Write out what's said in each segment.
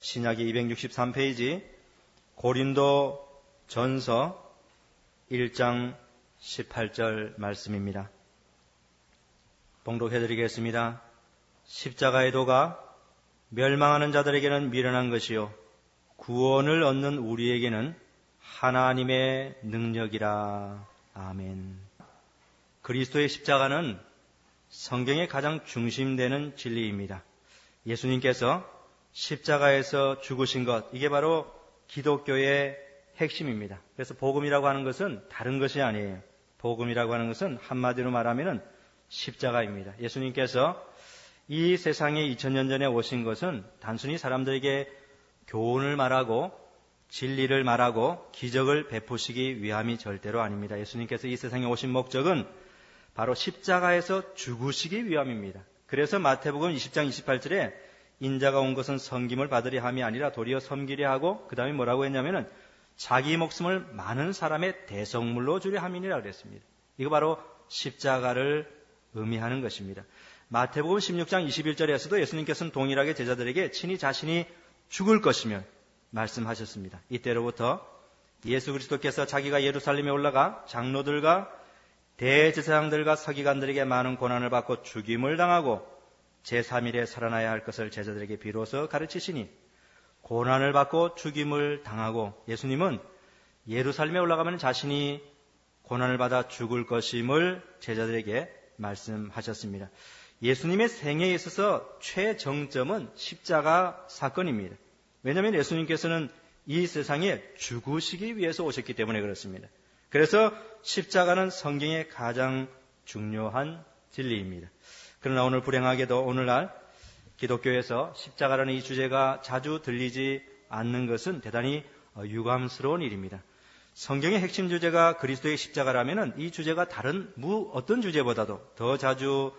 신약이 263페이지 고린도 전서 1장 18절 말씀입니다. 봉독해 드리겠습니다. 십자가의 도가 멸망하는 자들에게는 미련한 것이요 구원을 얻는 우리에게는 하나님의 능력이라. 아멘. 그리스도의 십자가는 성경의 가장 중심되는 진리입니다. 예수님께서 십자가에서 죽으신 것, 이게 바로 기독교의 핵심입니다. 그래서 복음이라고 하는 것은 다른 것이 아니에요. 복음이라고 하는 것은 한마디로 말하면 십자가입니다. 예수님께서 이 세상에 2000년 전에 오신 것은 단순히 사람들에게 교훈을 말하고 진리를 말하고 기적을 베푸시기 위함이 절대로 아닙니다. 예수님께서 이 세상에 오신 목적은 바로 십자가에서 죽으시기 위함입니다. 그래서 마태복음 20장 28절에 인자가 온 것은 섬김을 받으려 함이 아니라 도리어 섬기려 하고 그 다음에 뭐라고 했냐면은 자기 목숨을 많은 사람의 대성물로 주려 함이니라 그랬습니다. 이거 바로 십자가를 의미하는 것입니다. 마태복음 16장 21절에서도 예수님께서는 동일하게 제자들에게 친히 자신이 죽을 것이면 말씀하셨습니다. 이때로부터 예수 그리스도께서 자기가 예루살렘에 올라가 장로들과 대제사장들과 서기관들에게 많은 고난을 받고 죽임을 당하고 제3일에 살아나야 할 것을 제자들에게 비로소 가르치시니 고난을 받고 죽임을 당하고 예수님은 예루살렘에 올라가면 자신이 고난을 받아 죽을 것임을 제자들에게 말씀하셨습니다. 예수님의 생애에 있어서 최정점은 십자가 사건입니다. 왜냐하면 예수님께서는 이 세상에 죽으시기 위해서 오셨기 때문에 그렇습니다. 그래서 십자가는 성경의 가장 중요한 진리입니다. 그러나 오늘 불행하게도 오늘날 기독교에서 십자가라는 이 주제가 자주 들리지 않는 것은 대단히 어, 유감스러운 일입니다. 성경의 핵심 주제가 그리스도의 십자가라면 이 주제가 다른 무 어떤 주제보다도 더 자주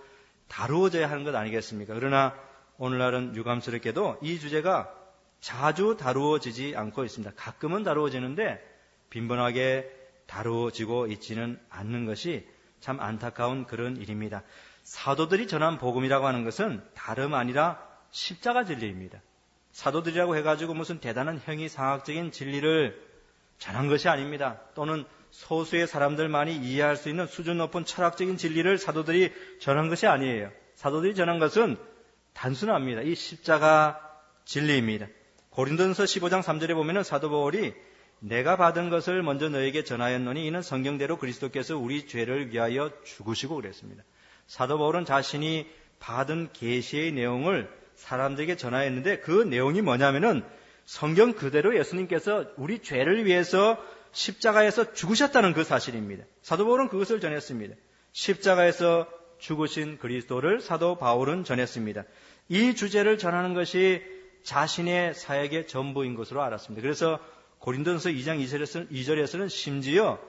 다루어져야 하는 것 아니겠습니까? 그러나 오늘날은 유감스럽게도 이 주제가 자주 다루어지지 않고 있습니다. 가끔은 다루어지는데 빈번하게 다루어지고 있지는 않는 것이 참 안타까운 그런 일입니다. 사도들이 전한 복음이라고 하는 것은 다름 아니라 십자가 진리입니다. 사도들이라고 해가지고 무슨 대단한 형이상학적인 진리를 전한 것이 아닙니다. 또는 소수의 사람들만이 이해할 수 있는 수준 높은 철학적인 진리를 사도들이 전한 것이 아니에요. 사도들이 전한 것은 단순합니다. 이 십자가 진리입니다. 고린도전서 15장 3절에 보면은 사도 바울이 내가 받은 것을 먼저 너에게 전하였노니 이는 성경대로 그리스도께서 우리 죄를 위하여 죽으시고 그랬습니다. 사도 바울은 자신이 받은 계시의 내용을 사람들에게 전하였는데 그 내용이 뭐냐면은 성경 그대로 예수님께서 우리 죄를 위해서 십자가에서 죽으셨다는 그 사실입니다. 사도 바울은 그것을 전했습니다. 십자가에서 죽으신 그리스도를 사도 바울은 전했습니다. 이 주제를 전하는 것이 자신의 사역의 전부인 것으로 알았습니다. 그래서 고린도전서 2장 2절에서는 심지어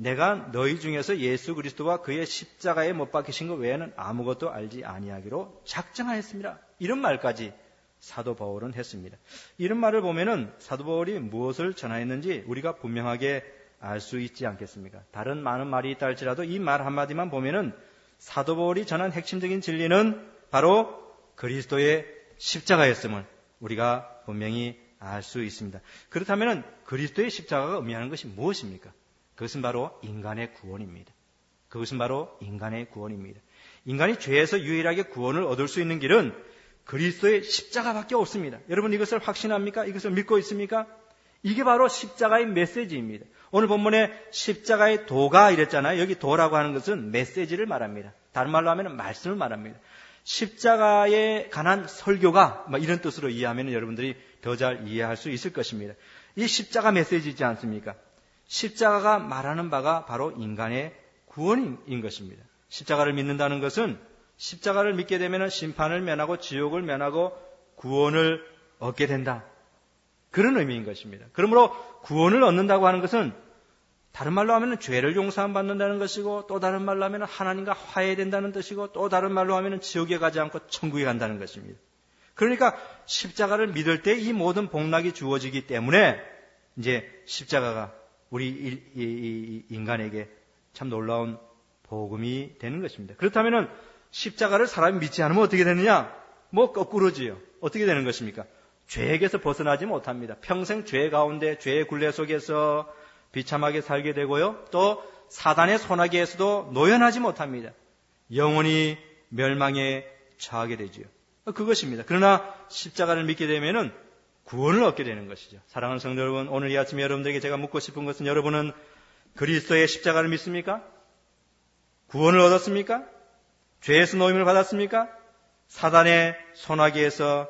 내가 너희 중에서 예수 그리스도와 그의 십자가에 못 박히신 것 외에는 아무것도 알지 아니하기로 작정하였습니다. 이런 말까지 사도 바울은 했습니다. 이런 말을 보면은 사도 바울이 무엇을 전하였는지 우리가 분명하게 알 수 있지 않겠습니까? 다른 많은 말이 있다 할지라도 이 말 한마디만 보면은 사도 바울이 전한 핵심적인 진리는 바로 그리스도의 십자가였음을 우리가 분명히 알 수 있습니다. 그렇다면 그리스도의 십자가가 의미하는 것이 무엇입니까? 그것은 바로 인간의 구원입니다. 그것은 바로 인간의 구원입니다. 인간이 죄에서 유일하게 구원을 얻을 수 있는 길은 그리스도의 십자가밖에 없습니다. 여러분 이것을 확신합니까? 이것을 믿고 있습니까? 이게 바로 십자가의 메시지입니다. 오늘 본문에 십자가의 도가 이랬잖아요. 여기 도라고 하는 것은 메시지를 말합니다. 다른 말로 하면 말씀을 말합니다. 십자가에 관한 설교가 이런 뜻으로 이해하면 여러분들이 더 잘 이해할 수 있을 것입니다. 이 십자가 메시지지 않습니까? 십자가가 말하는 바가 바로 인간의 구원인 것입니다. 십자가를 믿는다는 것은 십자가를 믿게 되면 심판을 면하고 지옥을 면하고 구원을 얻게 된다. 그런 의미인 것입니다. 그러므로 구원을 얻는다고 하는 것은 다른 말로 하면 죄를 용서함 받는다는 것이고 또 다른 말로 하면 하나님과 화해된다는 뜻이고 또 다른 말로 하면 지옥에 가지 않고 천국에 간다는 것입니다. 그러니까 십자가를 믿을 때 이 모든 복락이 주어지기 때문에 이제 십자가가 우리 인간에게 참 놀라운 복음이 되는 것입니다. 그렇다면 십자가를 사람이 믿지 않으면 어떻게 되느냐? 뭐 거꾸로지요. 어떻게 되는 것입니까? 죄에게서 벗어나지 못합니다. 평생 죄 가운데 죄의 굴레 속에서 비참하게 살게 되고요. 또 사단의 소나기에서도 노연하지 못합니다. 영원히 멸망에 처하게 되지요. 그것입니다. 그러나 십자가를 믿게 되면은 구원을 얻게 되는 것이죠. 사랑하는 성도 여러분, 오늘 이 아침에 여러분들에게 제가 묻고 싶은 것은 여러분은 그리스도의 십자가를 믿습니까? 구원을 얻었습니까? 죄에서 노임을 받았습니까? 사단의 소나기에서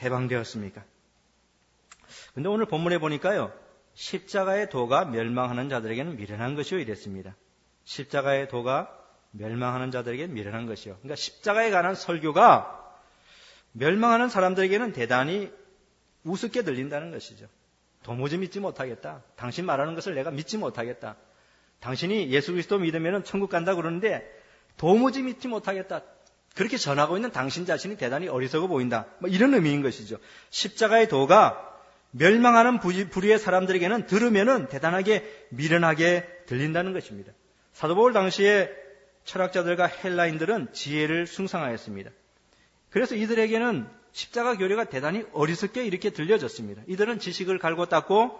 해방되었습니까? 근데 오늘 본문에 보니까요. 십자가의 도가 멸망하는 자들에게는 미련한 것이요 이랬습니다. 십자가의 도가 멸망하는 자들에게 미련한 것이요. 그러니까 십자가에 관한 설교가 멸망하는 사람들에게는 대단히 우습게 들린다는 것이죠. 도무지 믿지 못하겠다. 당신 말하는 것을 내가 믿지 못하겠다. 당신이 예수 그리스도 믿으면 천국 간다 그러는데 도무지 믿지 못하겠다. 그렇게 전하고 있는 당신 자신이 대단히 어리석어 보인다. 뭐 이런 의미인 것이죠. 십자가의 도가 멸망하는 불의의 사람들에게는 들으면은 대단하게 미련하게 들린다는 것입니다. 사도 바울 당시에 철학자들과 헬라인들은 지혜를 숭상하였습니다. 그래서 이들에게는 십자가 교리가 대단히 어리석게 이렇게 들려졌습니다. 이들은 지식을 갈고 닦고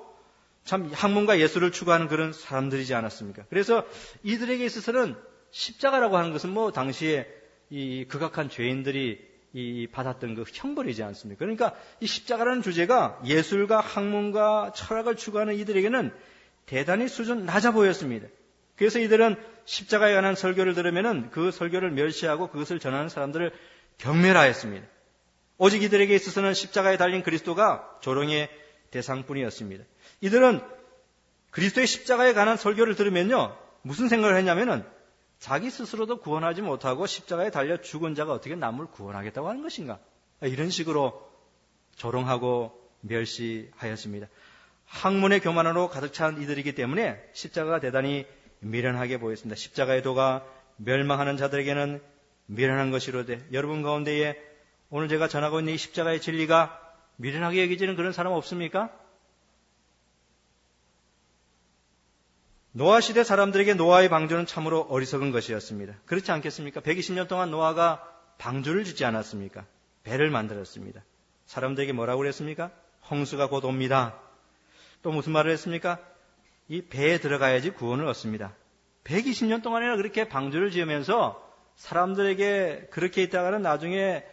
참 학문과 예술을 추구하는 그런 사람들이지 않았습니까? 그래서 이들에게 있어서는 십자가라고 하는 것은 뭐 당시에 이 극악한 죄인들이 이 받았던 그 형벌이지 않습니까? 그러니까 이 십자가라는 주제가 예술과 학문과 철학을 추구하는 이들에게는 대단히 수준 낮아 보였습니다. 그래서 이들은 십자가에 관한 설교를 들으면은 그 설교를 멸시하고 그것을 전하는 사람들을 경멸하였습니다. 오직 이들에게 있어서는 십자가에 달린 그리스도가 조롱의 대상뿐이었습니다. 이들은 그리스도의 십자가에 관한 설교를 들으면요, 무슨 생각을 했냐면은 자기 스스로도 구원하지 못하고 십자가에 달려 죽은 자가 어떻게 남을 구원하겠다고 하는 것인가? 이런 식으로 조롱하고 멸시하였습니다. 학문의 교만으로 가득 찬 이들이기 때문에 십자가가 대단히 미련하게 보였습니다. 십자가의 도가 멸망하는 자들에게는 미련한 것이로되 여러분 가운데에 오늘 제가 전하고 있는 이 십자가의 진리가 미련하게 여기지는 그런 사람 없습니까? 노아 시대 사람들에게 노아의 방주는 참으로 어리석은 것이었습니다. 그렇지 않겠습니까? 120년 동안 노아가 방주를 짓지 않았습니까? 배를 만들었습니다. 사람들에게 뭐라고 그랬습니까? 홍수가 곧 옵니다. 또 무슨 말을 했습니까? 이 배에 들어가야지 구원을 얻습니다. 120년 동안이나 그렇게 방주를 지으면서 사람들에게 그렇게 있다가는 나중에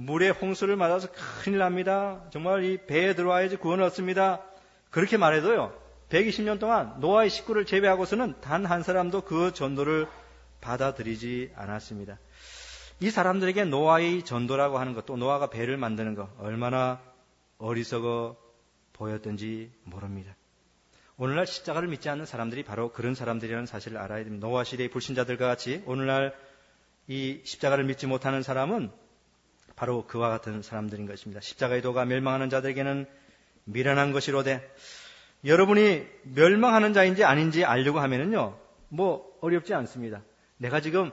물에 홍수를 맞아서 큰일 납니다. 정말 이 배에 들어와야지 구원을 얻습니다. 그렇게 말해도요. 120년 동안 노아의 식구를 제외하고서는 단 한 사람도 그 전도를 받아들이지 않았습니다. 이 사람들에게 노아의 전도라고 하는 것, 또 노아가 배를 만드는 것, 얼마나 어리석어 보였던지 모릅니다. 오늘날 십자가를 믿지 않는 사람들이 바로 그런 사람들이라는 사실을 알아야 됩니다. 노아 시대의 불신자들과 같이 오늘날 이 십자가를 믿지 못하는 사람은 바로 그와 같은 사람들인 것입니다. 십자가의 도가 멸망하는 자들에게는 미련한 것이로되 여러분이 멸망하는 자인지 아닌지 알려고 하면은요, 뭐 어렵지 않습니다. 내가 지금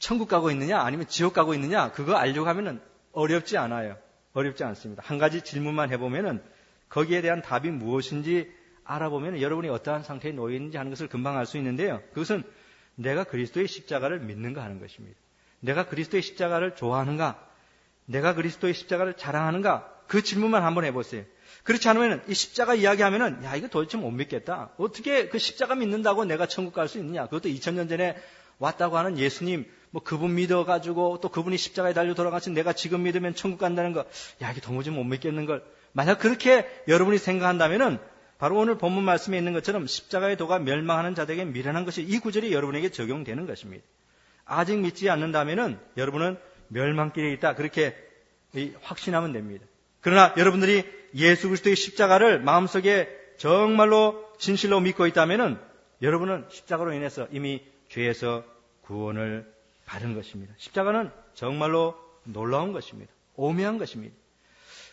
천국 가고 있느냐, 아니면 지옥 가고 있느냐, 그거 알려고 하면은 어렵지 않아요. 어렵지 않습니다. 한 가지 질문만 해보면은 거기에 대한 답이 무엇인지 알아보면 여러분이 어떠한 상태에 놓여 있는지 하는 것을 금방 알 수 있는데요. 그것은 내가 그리스도의 십자가를 믿는가 하는 것입니다. 내가 그리스도의 십자가를 좋아하는가? 내가 그리스도의 십자가를 자랑하는가? 그 질문만 한번 해보세요. 그렇지 않으면 이 십자가 이야기하면은 야 이거 도대체 못 믿겠다. 어떻게 그 십자가 믿는다고 내가 천국 갈 수 있느냐? 그것도 2000년 전에 왔다고 하는 예수님 뭐 그분 믿어 가지고 또 그분이 십자가에 달려 돌아가신 내가 지금 믿으면 천국 간다는 거, 야 이게 도무지 못 믿겠는 걸. 만약 그렇게 여러분이 생각한다면은 바로 오늘 본문 말씀에 있는 것처럼 십자가의 도가 멸망하는 자들에게 미련한 것이 이 구절이 여러분에게 적용되는 것입니다. 아직 믿지 않는다면은 여러분은 멸망길에 있다 그렇게 확신하면 됩니다. 그러나 여러분들이 예수 그리스도의 십자가를 마음속에 정말로 진실로 믿고 있다면은 여러분은 십자가로 인해서 이미 죄에서 구원을 받은 것입니다. 십자가는 정말로 놀라운 것입니다. 오묘한 것입니다.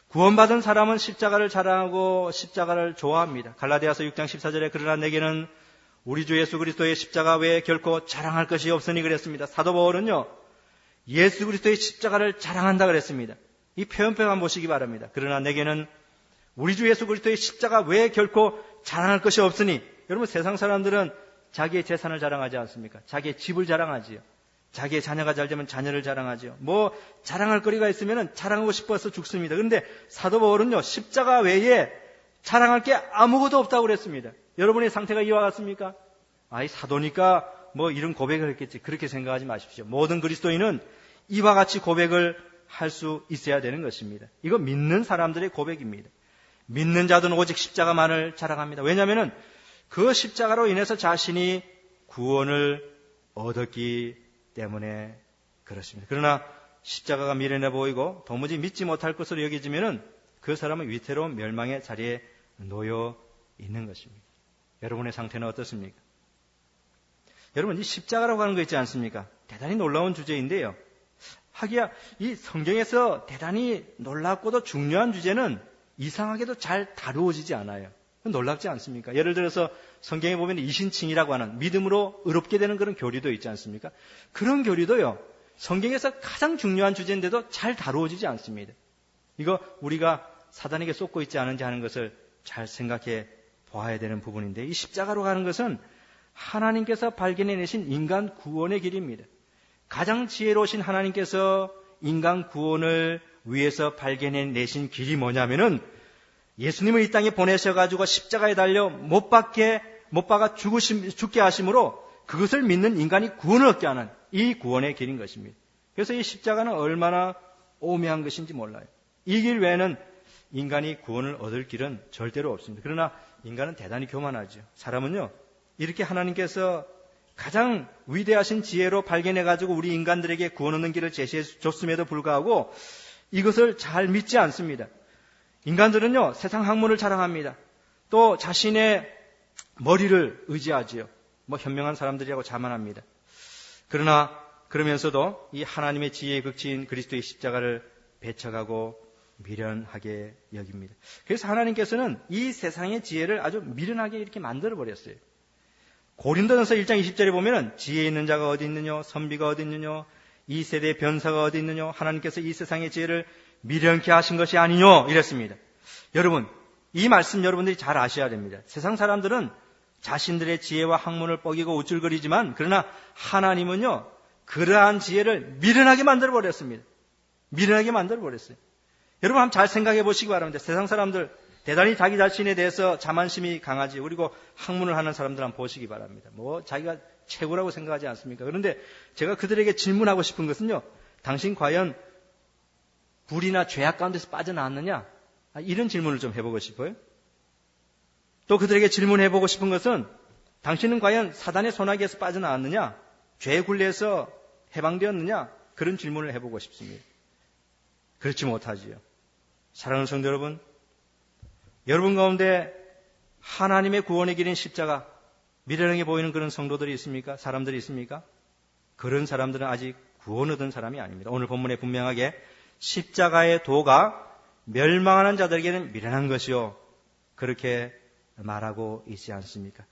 구원받은 사람은 십자가를 자랑하고 십자가를 좋아합니다. 갈라디아서 6장 14절에 그러나 내게는 우리 주 예수 그리스도의 십자가 외에 결코 자랑할 것이 없으니 그랬습니다. 사도 바울은요. 예수 그리스도의 십자가를 자랑한다 그랬습니다. 이 표현표만 보시기 바랍니다. 그러나 내게는 우리 주 예수 그리스도의 십자가 외에 결코 자랑할 것이 없으니 여러분 세상 사람들은 자기의 재산을 자랑하지 않습니까? 자기의 집을 자랑하지요. 자기의 자녀가 잘 되면 자녀를 자랑하죠. 뭐 자랑할 거리가 있으면 자랑하고 싶어서 죽습니다. 그런데 사도 바울은요 십자가 외에 자랑할 게 아무것도 없다고 그랬습니다. 여러분의 상태가 이와 같습니까? 아이 사도니까 뭐 이런 고백을 했겠지. 그렇게 생각하지 마십시오. 모든 그리스도인은 이와 같이 고백을 할 수 있어야 되는 것입니다. 이거 믿는 사람들의 고백입니다. 믿는 자들은 오직 십자가만을 자랑합니다. 왜냐하면 그 십자가로 인해서 자신이 구원을 얻었기 때문에 그렇습니다. 그러나 십자가가 미련해 보이고 도무지 믿지 못할 것으로 여겨지면은 그 사람은 위태로운 멸망의 자리에 놓여 있는 것입니다. 여러분의 상태는 어떻습니까? 여러분 이 십자가라고 하는 거 있지 않습니까? 대단히 놀라운 주제인데요. 하기야 이 성경에서 대단히 놀랍고도 중요한 주제는 이상하게도 잘 다루어지지 않아요. 놀랍지 않습니까? 예를 들어서 성경에 보면 이신칭이라고 하는 믿음으로 의롭게 되는 그런 교리도 있지 않습니까? 그런 교리도요, 성경에서 가장 중요한 주제인데도 잘 다루어지지 않습니다. 이거 우리가 사단에게 쏟고 있지 않은지 하는 것을 잘 생각해 보아야 되는 부분인데, 이 십자가로 가는 것은 하나님께서 발견해내신 인간 구원의 길입니다. 가장 지혜로우신 하나님께서 인간 구원을 위해서 발견해내신 길이 뭐냐면은 예수님을 이 땅에 보내셔가지고 십자가에 달려 못 박게, 못 박아 죽으심, 죽게 하심으로 그것을 믿는 인간이 구원을 얻게 하는 이 구원의 길인 것입니다. 그래서 이 십자가는 얼마나 오묘한 것인지 몰라요. 이 길 외에는 인간이 구원을 얻을 길은 절대로 없습니다. 그러나 인간은 대단히 교만하죠. 사람은요, 이렇게 하나님께서 가장 위대하신 지혜로 발견해 가지고 우리 인간들에게 구원 얻는 길을 제시해 줬음에도 불구하고 이것을 잘 믿지 않습니다. 인간들은요, 세상 학문을 자랑합니다. 또 자신의 머리를 의지하지요. 뭐 현명한 사람들이라고 자만합니다. 그러나 그러면서도 이 하나님의 지혜의 극치인 그리스도의 십자가를 배척하고 미련하게 여깁니다. 그래서 하나님께서는 이 세상의 지혜를 아주 미련하게 이렇게 만들어 버렸어요. 고린도전서 1장 20절에 보면은 지혜 있는 자가 어디 있느냐, 선비가 어디 있느냐, 이 세대의 변사가 어디 있느냐, 하나님께서 이 세상의 지혜를 미련케 하신 것이 아니뇨 이랬습니다. 여러분 이 말씀 여러분들이 잘 아셔야 됩니다. 세상 사람들은 자신들의 지혜와 학문을 뻐기고 우쭐거리지만 그러나 하나님은요 그러한 지혜를 미련하게 만들어 버렸습니다. 미련하게 만들어 버렸어요. 여러분 한번 잘 생각해 보시기 바랍니다. 세상 사람들 대단히 자기 자신에 대해서 자만심이 강하지 그리고 학문을 하는 사람들 한번 보시기 바랍니다. 뭐 자기가 최고라고 생각하지 않습니까? 그런데 제가 그들에게 질문하고 싶은 것은요. 당신 과연 불이나 죄악 가운데서 빠져나왔느냐? 아, 이런 질문을 좀 해보고 싶어요. 또 그들에게 질문해보고 싶은 것은 당신은 과연 사단의 소나기에서 빠져나왔느냐? 죄의 굴레에서 해방되었느냐? 그런 질문을 해보고 싶습니다. 그렇지 못하지요. 사랑하는 성도 여러분, 여러분 가운데 하나님의 구원의 길인 십자가 미련하게 보이는 그런 성도들이 있습니까? 사람들이 있습니까? 그런 사람들은 아직 구원 얻은 사람이 아닙니다. 오늘 본문에 분명하게 십자가의 도가 멸망하는 자들에게는 미련한 것이요. 그렇게 말하고 있지 않습니까?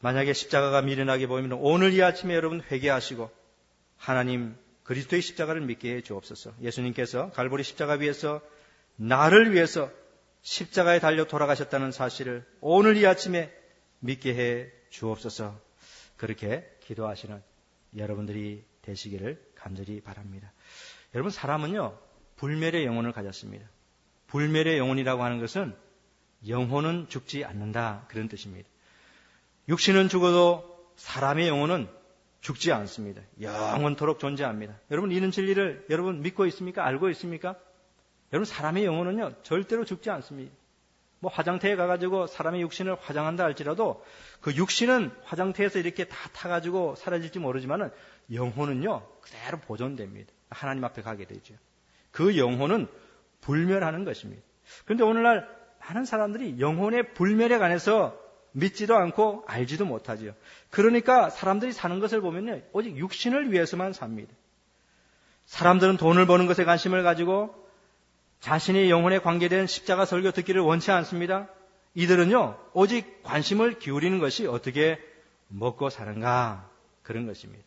만약에 십자가가 미련하게 보이면 오늘 이 아침에 여러분 회개하시고 하나님 그리스도의 십자가를 믿게 해 주옵소서. 예수님께서 갈보리 십자가 위에서 나를 위해서 십자가에 달려 돌아가셨다는 사실을 오늘 이 아침에 믿게 해 주옵소서. 그렇게 기도하시는 여러분들이 되시기를 간절히 바랍니다. 여러분 사람은요 불멸의 영혼을 가졌습니다. 불멸의 영혼이라고 하는 것은 영혼은 죽지 않는다 그런 뜻입니다. 육신은 죽어도 사람의 영혼은 죽지 않습니다. 영원토록 존재합니다. 여러분 이런 진리를 여러분 믿고 있습니까? 알고 있습니까? 여러분 사람의 영혼은요 절대로 죽지 않습니다. 뭐 화장터에 가가지고 사람의 육신을 화장한다 할지라도 그 육신은 화장터에서 이렇게 다 타가지고 사라질지 모르지만은 영혼은요 그대로 보존됩니다. 하나님 앞에 가게 되죠. 그 영혼은 불멸하는 것입니다. 그런데 오늘날 많은 사람들이 영혼의 불멸에 관해서 믿지도 않고 알지도 못하지요. 그러니까 사람들이 사는 것을 보면요. 오직 육신을 위해서만 삽니다. 사람들은 돈을 버는 것에 관심을 가지고 자신의 영혼에 관계된 십자가 설교 듣기를 원치 않습니다. 이들은요, 오직 관심을 기울이는 것이 어떻게 먹고 사는가 그런 것입니다.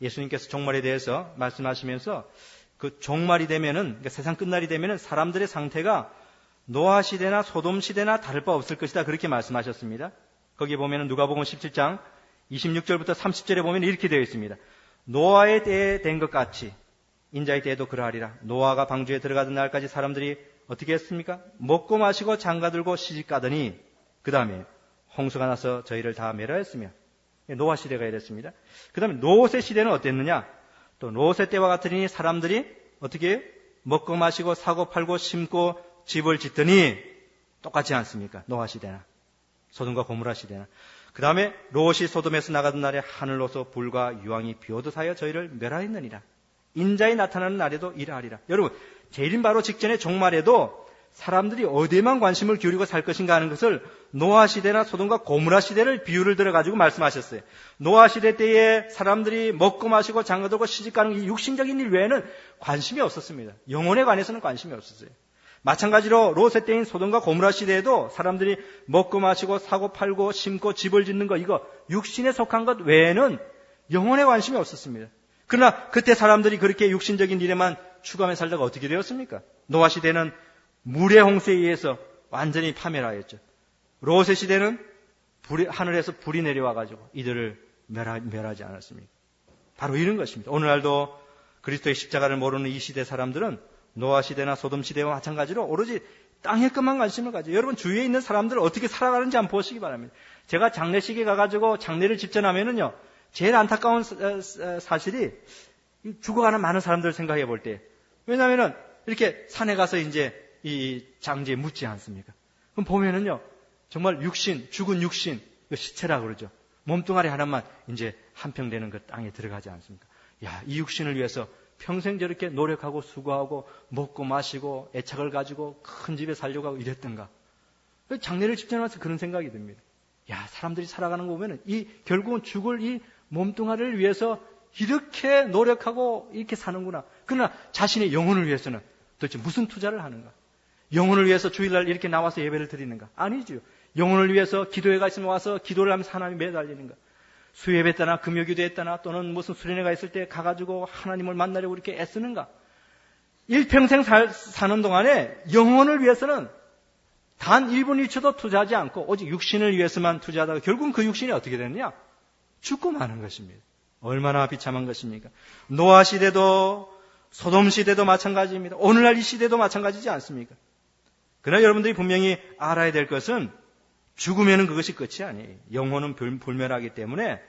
예수님께서 종말에 대해서 말씀하시면서 그 종말이 되면은 그러니까 세상 끝날이 되면은 사람들의 상태가 노아 시대나 소돔 시대나 다를 바 없을 것이다 그렇게 말씀하셨습니다. 거기 보면은 누가복음 17장 26절부터 30절에 보면 이렇게 되어 있습니다. 노아의 때에 된 것 같이 인자의 때에도 그러하리라. 노아가 방주에 들어가던 날까지 사람들이 어떻게 했습니까? 먹고 마시고 장가 들고 시집 가더니 그 다음에 홍수가 나서 저희를 다 멸하였으며 노아 시대가 이랬습니다. 그 다음에 노세 시대는 어땠느냐? 또 노세 때와 같으니 사람들이 어떻게 먹고 마시고 사고 팔고 심고 집을 짓더니 똑같지 않습니까? 노아 시대나 소돔과 고무라 시대나 그 다음에 롯이 소돔에서 나가던 날에 하늘로서 불과 유황이 비오듯 하여 저희를 멸하였느니라. 인자에 나타나는 날에도 이러하리라. 여러분, 재림 바로 직전에 종말에도 사람들이 어디에만 관심을 기울이고 살 것인가 하는 것을 노아 시대나 소돔과 고무라 시대를 비유를 들어 가지고 말씀하셨어요. 노아 시대 때에 사람들이 먹고 마시고 장가들고 시집 가는 이 육신적인 일 외에는 관심이 없었습니다. 영혼에 관해서는 관심이 없었어요. 마찬가지로 로세 때인 소돔과 고무라 시대에도 사람들이 먹고 마시고 사고 팔고 심고 집을 짓는 거 이거 육신에 속한 것 외에는 영혼에 관심이 없었습니다. 그러나 그때 사람들이 그렇게 육신적인 일에만 추감해 살다가 어떻게 되었습니까? 노아 시대는 물의 홍수에 의해서 완전히 파멸하였죠. 로세 시대는 불이, 하늘에서 불이 내려와가지고 이들을 멸하, 멸하지 않았습니까? 바로 이런 것입니다. 오늘날도 그리스도의 십자가를 모르는 이 시대 사람들은 노아 시대나 소돔 시대와 마찬가지로 오로지 땅의 것만 관심을 가지고 여러분 주위에 있는 사람들을 어떻게 살아가는지 한번 보시기 바랍니다. 제가 장례식에 가가지고 장례를 집전하면은요 제일 안타까운 사실이 죽어가는 많은 사람들을 생각해 볼 때 왜냐하면은 이렇게 산에 가서 이제 이 장지에 묻지 않습니까? 그럼 보면은요 정말 육신 죽은 육신 시체라 그러죠. 몸뚱아리 하나만 이제 한평 되는 그 땅에 들어가지 않습니까? 야, 이 육신을 위해서 평생 저렇게 노력하고 수고하고 먹고 마시고 애착을 가지고 큰 집에 살려고 하고 이랬던가. 장례를 집전하면서 그런 생각이 듭니다. 야, 사람들이 살아가는 거 보면은 이 결국은 죽을 이 몸뚱아리를 위해서 이렇게 노력하고 이렇게 사는구나. 그러나 자신의 영혼을 위해서는 도대체 무슨 투자를 하는가? 영혼을 위해서 주일날 이렇게 나와서 예배를 드리는가? 아니죠. 영혼을 위해서 기도회가 있으면 와서 기도를 하면서 하나님 매달리는가? 수예배했다나 금요기도 했다나 또는 무슨 수련회가 있을 때 가가지고 하나님을 만나려고 이렇게 애쓰는가? 일평생 살, 사는 동안에 영혼을 위해서는 단 1분 1초도 투자하지 않고 오직 육신을 위해서만 투자하다가 결국은 그 육신이 어떻게 되느냐? 죽고 마는 것입니다. 얼마나 비참한 것입니까? 노아 시대도 소돔 시대도 마찬가지입니다. 오늘날 이 시대도 마찬가지지 않습니까? 그러나 여러분들이 분명히 알아야 될 것은 죽으면 그것이 끝이 아니에요. 영혼은 불멸하기 때문에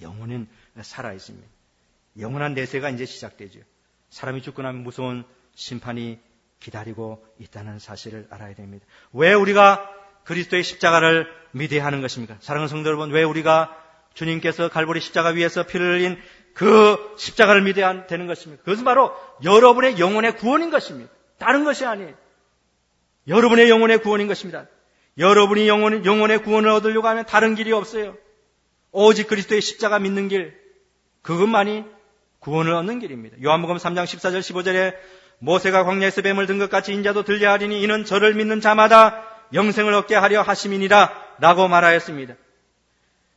영혼은 살아 있습니다. 영원한 내세가 이제 시작되죠. 사람이 죽고 나면 무서운 심판이 기다리고 있다는 사실을 알아야 됩니다. 왜 우리가 그리스도의 십자가를 믿어야 하는 것입니까? 사랑하는 성도 여러분, 왜 우리가 주님께서 갈보리 십자가 위에서 피를 흘린 그 십자가를 믿어야 되는 것입니다. 그것은 바로 여러분의 영혼의 구원인 것입니다. 다른 것이 아니에요. 여러분의 영혼의 구원인 것입니다. 여러분이 영혼, 영혼의 구원을 얻으려고 하면 다른 길이 없어요. 오직 그리스도의 십자가 믿는 길, 그것만이 구원을 얻는 길입니다. 요한복음 3장 14절 15절에 모세가 광야에서 뱀을 든 것 같이 인자도 들려 하리니 이는 저를 믿는 자마다 영생을 얻게 하려 하심이니라 라고 말하였습니다.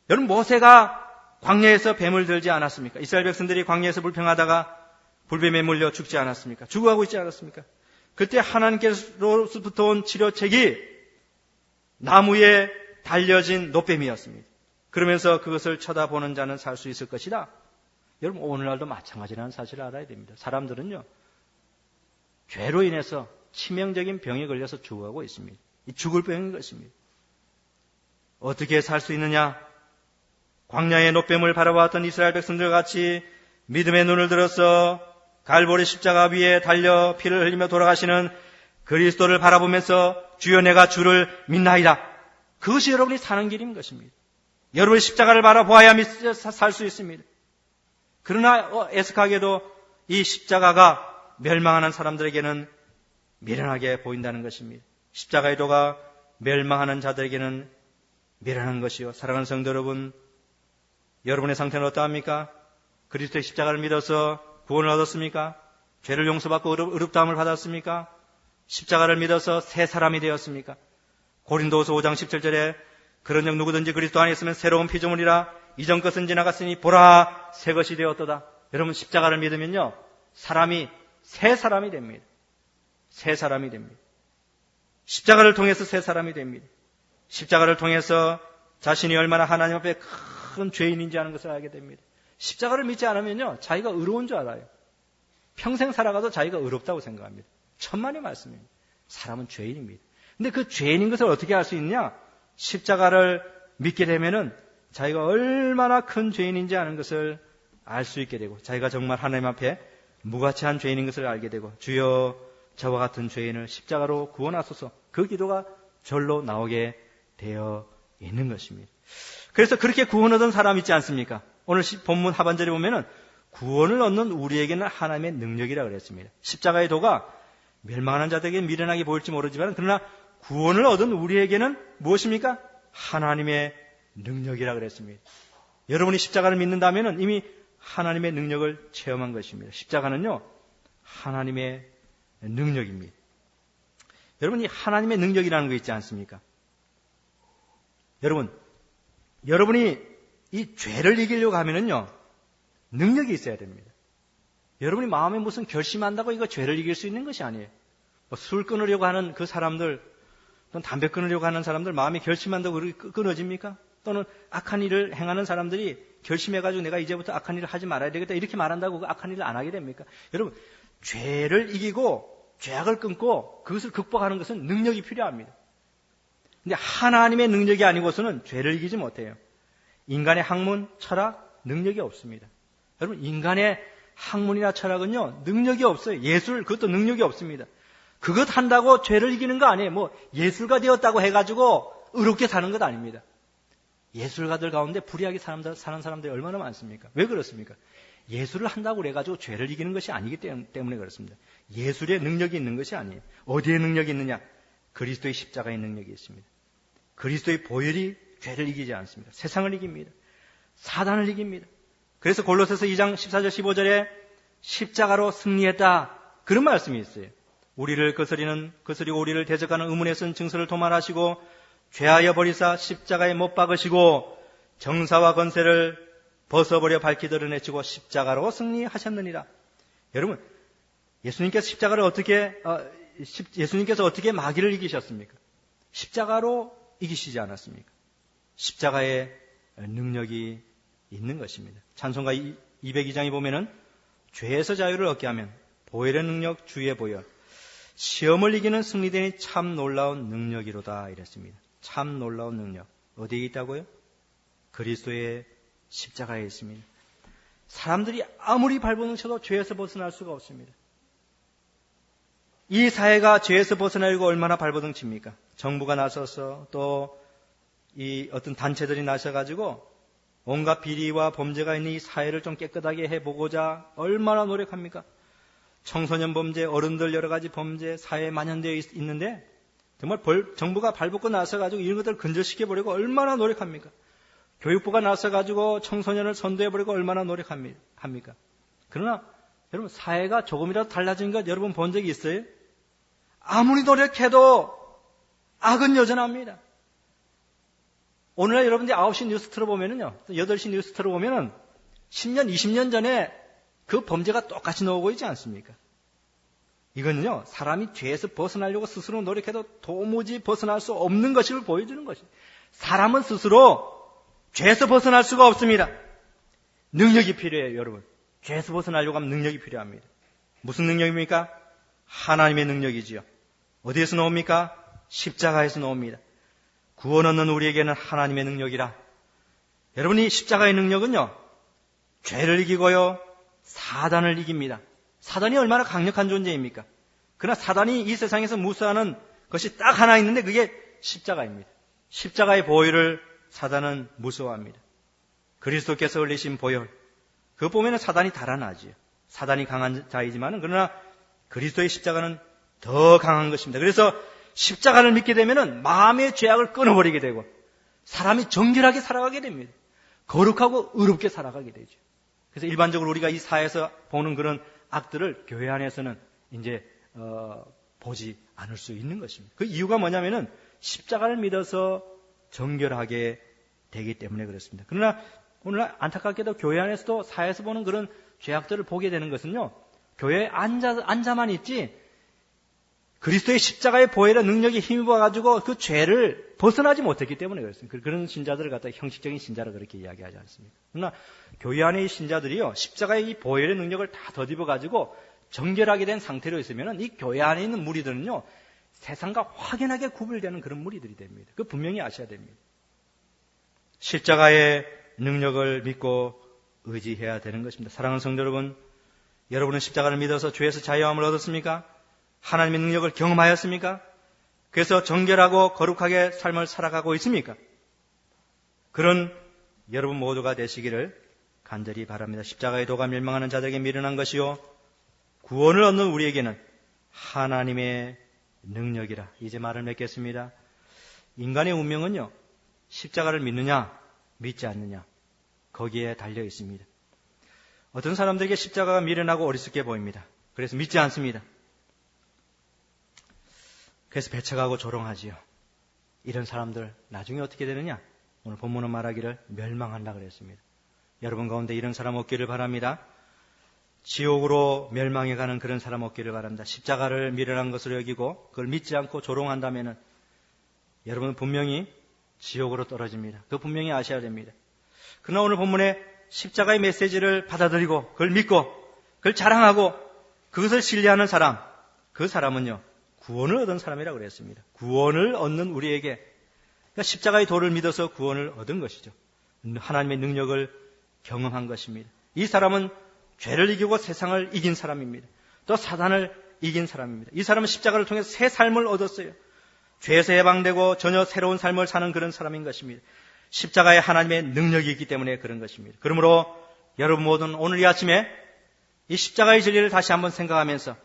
여러분 모세가 광야에서 뱀을 들지 않았습니까? 이스라엘 백성들이 광야에서 불평하다가 불뱀에 물려 죽지 않았습니까? 죽어가고 있지 않았습니까? 그때 하나님께로부터 온 치료책이 나무에 달려진 노뱀이었습니다. 그러면서 그것을 쳐다보는 자는 살 수 있을 것이다. 여러분 오늘날도 마찬가지라는 사실을 알아야 됩니다. 사람들은요 죄로 인해서 치명적인 병에 걸려서 죽어가고 있습니다. 이 죽을 병인 것입니다. 어떻게 살 수 있느냐? 광야의 노뱀을 바라보았던 이스라엘 백성들 같이 믿음의 눈을 들어서 갈보리 십자가 위에 달려 피를 흘리며 돌아가시는 그리스도를 바라보면서 주여 내가 주를 믿나이다. 그것이 여러분이 사는 길인 것입니다. 여러분의 십자가를 바라보아야 살 수 있습니다. 그러나 어, 애석하게도 이 십자가가 멸망하는 사람들에게는 미련하게 보인다는 것입니다. 십자가의 도가 멸망하는 자들에게는 미련한 것이요. 사랑하는 성도 여러분, 여러분의 상태는 어떠합니까? 그리스도의 십자가를 믿어서 구원을 얻었습니까? 죄를 용서받고 의롭다함을 받았습니까? 십자가를 믿어서 새 사람이 되었습니까? 고린도서 5장 17절에 그런 적 누구든지 그리스도 안에 있으면 새로운 피조물이라 이전 것은 지나갔으니 보라 새 것이 되었도다. 여러분 십자가를 믿으면요 사람이 새 사람이 됩니다. 새 사람이 됩니다. 십자가를 통해서 새 사람이 됩니다. 십자가를 통해서 자신이 얼마나 하나님 앞에 큰 죄인인지 하는 것을 알게 됩니다. 십자가를 믿지 않으면요, 자기가 의로운 줄 알아요. 평생 살아가도 자기가 의롭다고 생각합니다. 천만의 말씀입니다. 사람은 죄인입니다. 근데 그 죄인인 것을 어떻게 알 수 있냐? 십자가를 믿게 되면은 자기가 얼마나 큰 죄인인지 아는 것을 알 수 있게 되고 자기가 정말 하나님 앞에 무가치한 죄인인 것을 알게 되고 주여 저와 같은 죄인을 십자가로 구원하소서 그 기도가 절로 나오게 되어 있는 것입니다. 그래서 그렇게 구원 얻은 사람 있지 않습니까? 오늘 본문 하반절에 보면은 구원을 얻는 우리에게는 하나님의 능력이라 그랬습니다. 십자가의 도가 멸망하는 자들에게 미련하게 보일지 모르지만 그러나 구원을 얻은 우리에게는 무엇입니까? 하나님의 능력이라 그랬습니다. 여러분이 십자가를 믿는다면 이미 하나님의 능력을 체험한 것입니다. 십자가는요, 하나님의 능력입니다. 여러분이 하나님의 능력이라는 거 있지 않습니까? 여러분, 여러분이 이 죄를 이기려고 하면은요, 능력이 있어야 됩니다. 여러분이 마음에 무슨 결심한다고 이거 죄를 이길 수 있는 것이 아니에요. 뭐 술 끊으려고 하는 그 사람들, 또는 담배 끊으려고 하는 사람들 마음에 결심한다고 끊어집니까? 또는 악한 일을 행하는 사람들이 결심해가지고 내가 이제부터 악한 일을 하지 말아야 되겠다 이렇게 말한다고 그 악한 일을 안 하게 됩니까? 여러분, 죄를 이기고 죄악을 끊고 그것을 극복하는 것은 능력이 필요합니다. 근데 하나님의 능력이 아니고서는 죄를 이기지 못해요. 인간의 학문, 철학, 능력이 없습니다. 여러분, 인간의 학문이나 철학은요, 능력이 없어요. 예술, 그것도 능력이 없습니다. 그것 한다고 죄를 이기는 거 아니에요. 뭐, 예술가 되었다고 해가지고 의롭게 사는 것 아닙니다. 예술가들 가운데 불의하게 사는 사람들이 얼마나 많습니까? 왜 그렇습니까? 예술을 한다고 그래가지고 죄를 이기는 것이 아니기 때문에 그렇습니다. 예술의 능력이 있는 것이 아니에요. 어디에 능력이 있느냐? 그리스도의 십자가의 능력이 있습니다. 그리스도의 보혈이 죄를 이기지 않습니다. 세상을 이깁니다. 사단을 이깁니다. 그래서 골로새서 2장 14절 15절에 십자가로 승리했다. 그런 말씀이 있어요. 우리를 거스리는 거스리고 우리를 대적하는 의문에 쓴 증서를 도말하시고 죄하여 버리사 십자가에 못 박으시고 정사와 건세를 벗어버려 밝히 드러내시고 십자가로 승리하셨느니라. 여러분, 예수님께서 십자가를 어떻게 어, 예수님께서 어떻게 마귀를 이기셨습니까? 십자가로 이기시지 않았습니까? 십자가의 능력이 있는 것입니다. 찬송가 202장에 보면은 죄에서 자유를 얻게 하면 보혈의 능력 주의 보혈 시험을 이기는 승리되니 참 놀라운 능력이로다 이랬습니다. 참 놀라운 능력 어디에 있다고요? 그리스도의 십자가에 있습니다. 사람들이 아무리 발버둥 쳐도 죄에서 벗어날 수가 없습니다. 이 사회가 죄에서 벗어나려고 얼마나 발버둥 칩니까? 정부가 나서서 또 이 어떤 단체들이 나서가지고 온갖 비리와 범죄가 있는 이 사회를 좀 깨끗하게 해보고자 얼마나 노력합니까? 청소년 범죄, 어른들 여러 가지 범죄, 사회에 만연되어 있는데 정말 벌, 정부가 발벗고 나서가지고 이런 것들을 근절시켜버리고 얼마나 노력합니까? 교육부가 나서가지고 청소년을 선도해버리고 얼마나 노력합니까? 그러나 여러분 사회가 조금이라도 달라진 것 여러분 본 적이 있어요? 아무리 노력해도 악은 여전합니다. 오늘날 여러분들이 9시 뉴스 틀어보면은요, 8시 뉴스 틀어보면은 10년, 20년 전에 그 범죄가 똑같이 나오고 있지 않습니까? 이거는요, 사람이 죄에서 벗어나려고 스스로 노력해도 도무지 벗어날 수 없는 것을 보여주는 것이에요. 사람은 스스로 죄에서 벗어날 수가 없습니다. 능력이 필요해요, 여러분. 죄에서 벗어나려고 하면 능력이 필요합니다. 무슨 능력입니까? 하나님의 능력이지요. 어디에서 나옵니까? 십자가에서 나옵니다. 구원 얻는 우리에게는 하나님의 능력이라. 여러분이 십자가의 능력은요, 죄를 이기고요, 사단을 이깁니다. 사단이 얼마나 강력한 존재입니까? 그러나 사단이 이 세상에서 무수하는 것이 딱 하나 있는데 그게 십자가입니다. 십자가의 보혈을 사단은 무서워합니다. 그리스도께서 흘리신 보혈. 그거 보면 사단이 달아나지요. 사단이 강한 자이지만은 그러나 그리스도의 십자가는 더 강한 것입니다. 그래서 십자가를 믿게 되면은 마음의 죄악을 끊어버리게 되고 사람이 정결하게 살아가게 됩니다. 거룩하고 의롭게 살아가게 되죠. 그래서 일반적으로 우리가 이 사회에서 보는 그런 악들을 교회 안에서는 이제 어, 보지 않을 수 있는 것입니다. 그 이유가 뭐냐면은 십자가를 믿어서 정결하게 되기 때문에 그렇습니다. 그러나 오늘 안타깝게도 교회 안에서도 사회에서 보는 그런 죄악들을 보게 되는 것은요, 교회에 앉아, 앉아만 있지, 그리스도의 십자가의 보혈의 능력에 힘입어 가지고 그 죄를 벗어나지 못했기 때문에 그렇습니다. 그런 신자들을 갖다 형식적인 신자라 그렇게 이야기하지 않습니다. 그러나 교회 안의 신자들이요 십자가의 이 보혈의 능력을 다 더입어 가지고 정결하게 된 상태로 있으면 이 교회 안에 있는 무리들은요 세상과 확연하게 구별되는 그런 무리들이 됩니다. 그 분명히 아셔야 됩니다. 십자가의 능력을 믿고 의지해야 되는 것입니다. 사랑하는 성도 여러분, 여러분은 십자가를 믿어서 죄에서 자유함을 얻었습니까? 하나님의 능력을 경험하였습니까? 그래서 정결하고 거룩하게 삶을 살아가고 있습니까? 그런 여러분 모두가 되시기를 간절히 바랍니다. 십자가의 도가 멸망하는 자들에게 미련한 것이요. 구원을 얻는 우리에게는 하나님의 능력이라. 이제 말을 맺겠습니다. 인간의 운명은요, 십자가를 믿느냐, 믿지 않느냐, 거기에 달려 있습니다. 어떤 사람들에게 십자가가 미련하고 어리석게 보입니다. 그래서 믿지 않습니다. 그래서 배척하고 조롱하지요. 이런 사람들 나중에 어떻게 되느냐? 오늘 본문은 말하기를 멸망한다 그랬습니다. 여러분 가운데 이런 사람 없기를 바랍니다. 지옥으로 멸망해 가는 그런 사람 없기를 바랍니다. 십자가를 미련한 것으로 여기고 그걸 믿지 않고 조롱한다면은 여러분은 분명히 지옥으로 떨어집니다. 그 분명히 아셔야 됩니다. 그러나 오늘 본문에 십자가의 메시지를 받아들이고 그걸 믿고 그걸 자랑하고 그것을 신뢰하는 사람, 그 사람은요 구원을 얻은 사람이라고 그랬습니다. 구원을 얻는 우리에게 그러니까 십자가의 도를 믿어서 구원을 얻은 것이죠. 하나님의 능력을 경험한 것입니다. 이 사람은 죄를 이기고 세상을 이긴 사람입니다. 또 사단을 이긴 사람입니다. 이 사람은 십자가를 통해서 새 삶을 얻었어요. 죄에서 해방되고 전혀 새로운 삶을 사는 그런 사람인 것입니다. 십자가에 하나님의 능력이 있기 때문에 그런 것입니다. 그러므로 여러분 모두는 오늘 이 아침에 이 십자가의 진리를 다시 한번 생각하면서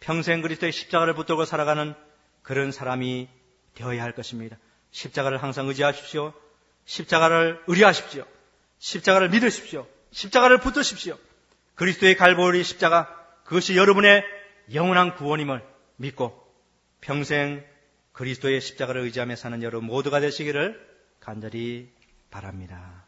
평생 그리스도의 십자가를 붙들고 살아가는 그런 사람이 되어야 할 것입니다. 십자가를 항상 의지하십시오. 십자가를 의뢰하십시오. 십자가를 믿으십시오. 십자가를 붙드십시오. 그리스도의 갈보리 십자가 그것이 여러분의 영원한 구원임을 믿고 평생 그리스도의 십자가를 의지하며 사는 여러분 모두가 되시기를 간절히 바랍니다.